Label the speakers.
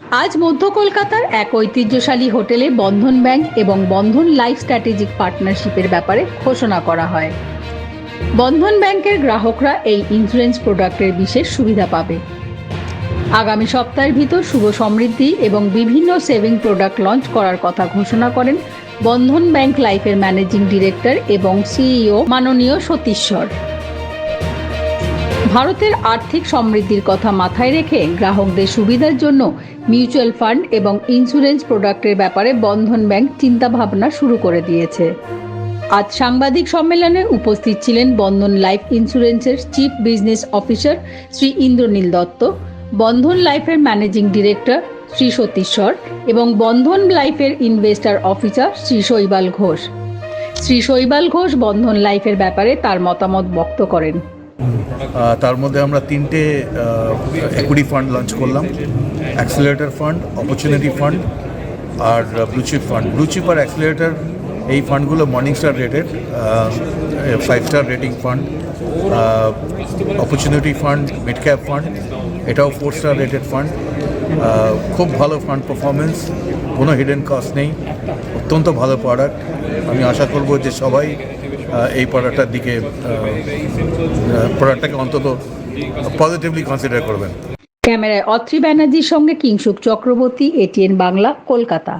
Speaker 1: আজ মধ্য কলকাতার এক ঐতিহ্যশালী হোটেলে বন্ধন ব্যাংক এবং বন্ধন লাইফ স্ট্র্যাটেজিক পার্টনারশিপের ব্যাপারে ঘোষণা করা হয়। বন্ধন ব্যাংকের গ্রাহকরা এই ইন্স্যুরেন্স প্রোডাক্টের বিশেষ সুবিধা পাবে। আগামী সপ্তাহের ভিতর শুভ সমৃদ্ধি এবং বিভিন্ন সেভিং প্রোডাক্ট লঞ্চ করার কথা ঘোষণা করেন বন্ধন ব্যাংক লাইফের ম্যানেজিং ডিরেক্টর এবং সিইও মাননীয় সতীশ্বর। ভারতের আর্থিক সমৃদ্ধির কথা মাথায় রেখে গ্রাহকদের সুবিধার জন্য মিউচুয়াল ফান্ড এবং ইন্স্যুরেন্স প্রোডাক্টের ব্যাপারে বন্ধন ব্যাংক চিন্তাভাবনা শুরু করে দিয়েছে। আজ সাংবাদিক সম্মেলনে উপস্থিত ছিলেন বন্ধন লাইফ ইন্স্যুরেন্সের chief business officer Shri Indranil Dutta, Bandhan লাইফের ম্যানেজিং ডিরেক্টর শ্রী সতীশ্বর এবং বন্ধন লাইফের ইনভেস্টার অফিসার শ্রী শৈবাল ঘোষ। শ্রী শৈবাল ঘোষ বন্ধন লাইফের ব্যাপারে তার মতামত ব্যক্ত করেন।
Speaker 2: তার মধ্যে আমরা তিনটে একুইটি ফান্ড লঞ্চ করলাম। অ্যাক্সিলেটার ফান্ড অপরচুনিটি ফান্ড আর ব্লুচিপ ফান্ড ব্লুচিপ আর অ্যাক্সিলেটার এই ফান্ডগুলো Morningstar rated five star rating fund opportunity fund mid cap fund এটাও ফোর স্টার রেটেড ফান্ড খুব ভালো ফান্ড পারফরমেন্স কোনো হিডেন কস্ট নেই, অত্যন্ত ভালো প্রোডাক্ট আমি আশা করব যে সবাই এই প্রোডাক্টটার দিকে প্রোডাক্টটাকে অন্তত পজিটিভলি কনসিডার করবেন।
Speaker 1: ক্যামেরায় অত্রি ব্যানার্জির সঙ্গে কিংশুক চক্রবর্তী, এটিএন বাংলা, কলকাতা।